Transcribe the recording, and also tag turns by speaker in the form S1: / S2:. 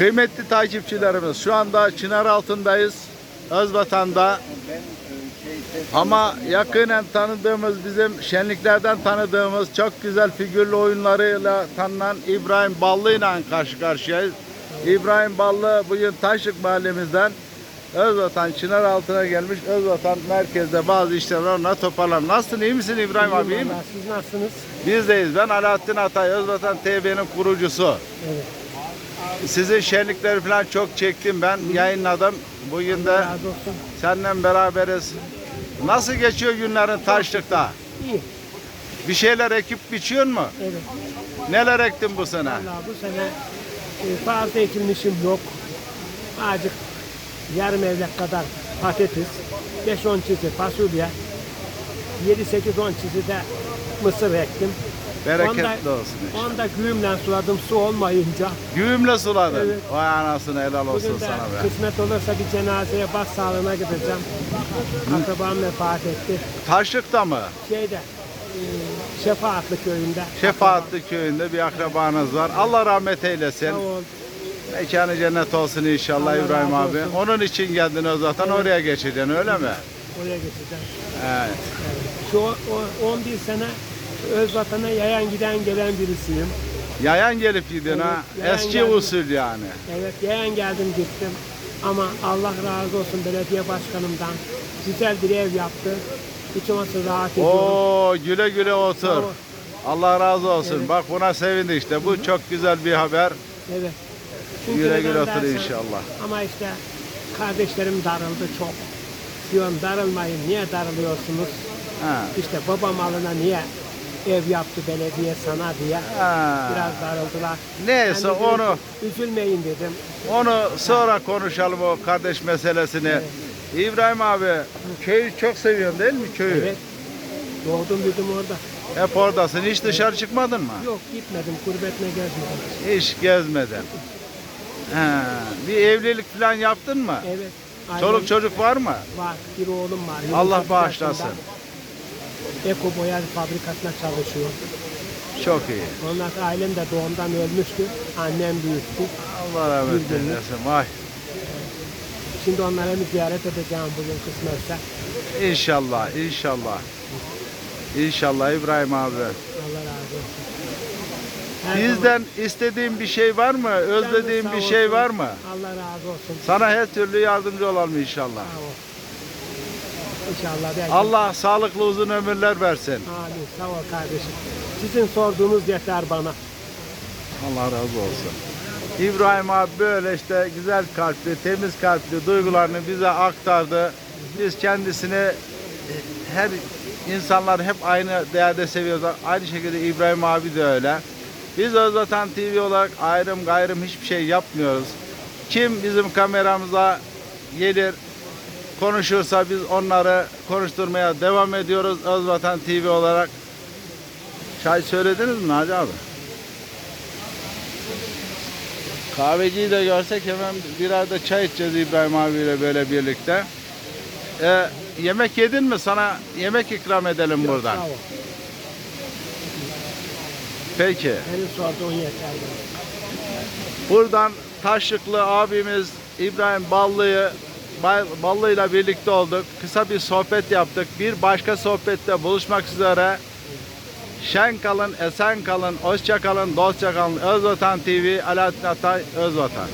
S1: Kıymetli takipçilerimiz şu anda Çınar altındayız. Özvatan'da. Ama yakinen tanıdığımız bizim şenliklerden tanıdığımız çok güzel figürlü oyunlarıyla tanınan İbrahim Ballı ile karşı karşıyayız. İbrahim Ballı bugün Taşlık mahallemizden Özvatan Çınar altına gelmiş. Özvatan merkezde bazı işler var. Ona toparlan. Nasılsın? iyi misin İbrahim abi? iyi mi?
S2: Siz nasılsınız?
S1: Bizdeyiz. Ben Alaaddin Atay, Özvatan TV'nin kurucusu.
S2: Evet.
S1: Sizin şenlikleri falan çok çektim ben, yayınladım. Bugün de seninle beraberiz. Nasıl geçiyor günlerin taşlıkta?
S2: İyi.
S1: Bir şeyler ekip biçiyor mu?
S2: Evet.
S1: Neler ektin bu sene?
S2: Vallahi bu sene e, fazla ekilmişim yok. Azıcık yarım evlek kadar patates, 5-10 çizi fasulye, 7-8-10 çizi de mısır ektim.
S1: Bereketli
S2: Onda-
S1: olsun. inşallah.
S2: Onu da güğümle suladım su olmayınca.
S1: Güğümle suladın.
S2: Evet.
S1: Vay anasını helal olsun
S2: Bugün de
S1: sana be.
S2: kısmet olursa bir cenazeye bas sağlığına gideceğim. Akrabam vefat etti.
S1: Taşlıkta mı?
S2: Şeyde, e, Şefaatli köyünde.
S1: Şefaatli köyünde bir akrabanız var. Allah rahmet eylesin.
S2: Sağ ol.
S1: Mekanı cennet olsun inşallah
S2: Allah
S1: İbrahim
S2: razı
S1: abi.
S2: olsun.
S1: Onun için geldin o zaten oraya geçeceksin öyle mi?
S2: Oraya geçeceğim.
S1: Evet.
S2: Şu o, o 11 sene öz vatana yayan giden gelen birisiyim.
S1: Yayan gelip gidin
S2: Evet,
S1: ha.
S2: yayan
S1: Eski
S2: geldim.
S1: usul yani.
S2: Evet yayan geldim gittim. Ama Allah razı olsun belediye başkanımdan. Güzel bir ev yaptı. Hiç olmazsa rahat ediyorum.
S1: Oo güle güle otur.
S2: Ol.
S1: Allah razı olsun.
S2: Evet.
S1: Bak buna sevindi işte. Bu çok güzel bir haber.
S2: Evet. Çünkü
S1: Güle güle otur inşallah.
S2: Ama işte kardeşlerim darıldı çok. Diyorum darılmayın. Niye darılıyorsunuz?
S1: Ha.
S2: İşte baba malına niye ev yaptı belediye sana diye.
S1: Ha.
S2: Biraz darıldılar.
S1: Neyse
S2: Ben
S1: onu
S2: üzül- Üzülmeyin dedim.
S1: onu sonra konuşalım o kardeş meselesini. İbrahim abi köyü çok seviyorsun değil mi köyü?
S2: Evet. Doğdum büyüdüm orada.
S1: Hep oradasın. Hiç dışarı çıkmadın mı?
S2: Yok gitmedim. Gurbetine gezmedim.
S1: Hiç gezmedin. Ha. Bir evlilik falan yaptın mı?
S2: Evet.
S1: Çoluk çocuk var mı?
S2: var. Bir oğlum var.
S1: Allah
S2: 28
S1: bağışlasın.
S2: yaşında. Eko boya fabrikasında çalışıyor.
S1: Çok iyi.
S2: Ondan sonra ailem de doğumdan ölmüştü. Annem büyüttü.
S1: Allah rahmet
S2: Bildiğiniz.
S1: eylesin. Vay.
S2: Şimdi onlara bir ziyaret edeceğim bugün kısmetse.
S1: İnşallah, inşallah. İnşallah İbrahim abi.
S2: Allah razı olsun. Her zaman-
S1: Bizden istediğin bir şey var mı? Özlediğin
S2: Sağ
S1: bir
S2: olsun.
S1: şey var mı?
S2: Allah razı olsun.
S1: Sana her türlü yardımcı olalım inşallah.
S2: Sağ ol. İnşallah belki.
S1: Allah sağlıklı uzun ömürler versin.
S2: Amin. Sağ ol kardeşim. Sizin sorduğunuz yeter bana.
S1: Allah razı olsun. İbrahim abi böyle işte güzel kalpli, temiz kalpli duygularını bize aktardı. Biz kendisini e, her insanlar hep aynı değerde seviyoruz. Aynı şekilde İbrahim abi de öyle. Biz Özvatan TV olarak ayrım gayrım hiçbir şey yapmıyoruz. Kim bizim kameramıza gelir konuşursa biz onları konuşturmaya devam ediyoruz Özvatan TV olarak. Çay söylediniz mi Naci abi? Kahveciyi de görsek hemen birer de çay içeceğiz İbrahim abiyle böyle birlikte. Ee, yemek yedin mi? Sana yemek ikram edelim buradan.
S2: Sağ ol.
S1: Peki. Buradan Taşlıklı abimiz İbrahim Ballı'yı Ballı'yla birlikte olduk. Kısa bir sohbet yaptık. Bir başka sohbette buluşmak üzere. Şen kalın, esen kalın, hoşça kalın, dostça kalın. Özvatan TV, Alaaddin Atay, Özvatan.